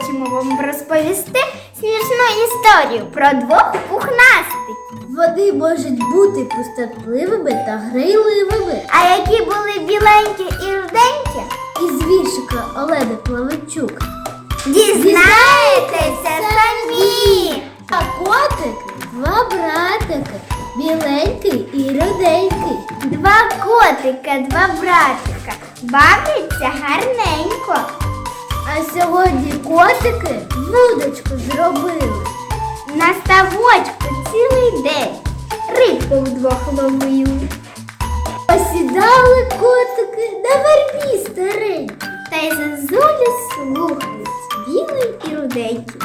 Хочемо вам розповісти смішну історію про двох пухнастиків. Вони можуть бути пустотливими та грайливими. А які були біленькі і руденькі, Із віршика Олени Плавичук. дізнаєтеся самі. А котики два братики, біленький і руденький. Два котика, два братика. Бавляться гарненько. А сьогодні котики вудочку зробили. На ставочку цілий день. Рибку вдвох ловили. Посідали котики на вербі старий. Та й зазулі слухають білий і руденький.